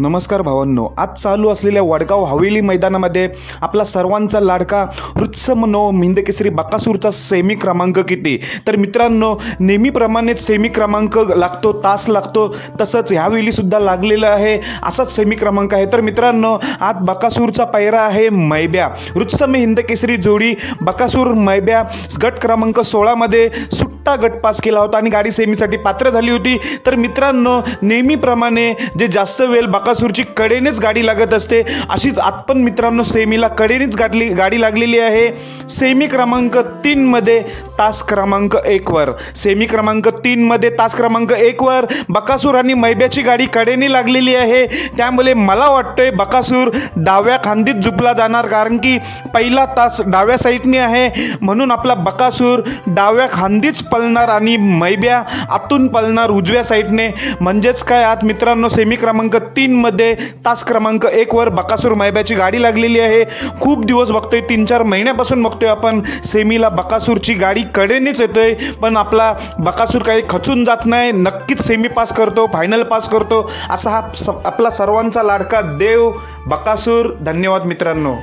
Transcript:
नमस्कार भावांनो आज चालू असलेल्या वडगाव हवेली मैदानामध्ये आपला सर्वांचा लाडका हृत्समनो मिंदकेसरी बकासूरचा सेमी क्रमांक किती? तर मित्रांनो नेहमीप्रमाणेच सेमी क्रमांक लागतो तास लागतो तसंच ह्यावेळीसुद्धा लागलेला लागलेलं आहे असाच सेमी क्रमांक आहे. तर मित्रांनो आज बकासूरचा पायरा आहे मैब्या. हृत्सम हिंदकेसरी जोडी बकासूर मैब्या गट क्रमांक सोळामध्ये सुट्टा गट पास केला होता आणि गाडी सेमीसाठी पात्र झाली होती. तर मित्रांनो नेहमीप्रमाणे जे जास्त वेळ बकासूरची कडेनेच गाडी लागत असते अशीच आत पण मित्रांनो सेमीला कडेनेच गाडली गाडी लागलेली आहे. सेमी क्रमांक तीनमध्ये तास क्रमांक एकवर सेमी क्रमांक तीनमध्ये तास क्रमांक एकवर बकासूर आणि मैब्याची गाडी कडेने लागलेली आहे. त्यामुळे मला वाटतंय बकासूर डाव्या खांदीत झुपला जाणार कारण की पहिला तास डाव्या साईडने आहे. म्हणून आपला बकासूर डाव्या खांदीच पळणार आणि मैब्या आतून पळणार उजव्या साईडने. म्हणजेच काय आत मित्रांनो सेमी क्रमांक तीनमध्ये तास क्रमांक एकवर बकासूर मैब्याची गाडी लागलेली आहे. खूप दिवस बघतोय तीन चार महिन्यापासून बघतोय आपण सेमीला बकासूरची गाडी कडेनेच येतोय पण आपला बकासूर काही खचून जात नाही. नक्कीच सेमी पास करतो फायनल पास करतो. असा हा स- आपला सर्वांचा लाडका देव बकासूर. धन्यवाद मित्रांनो.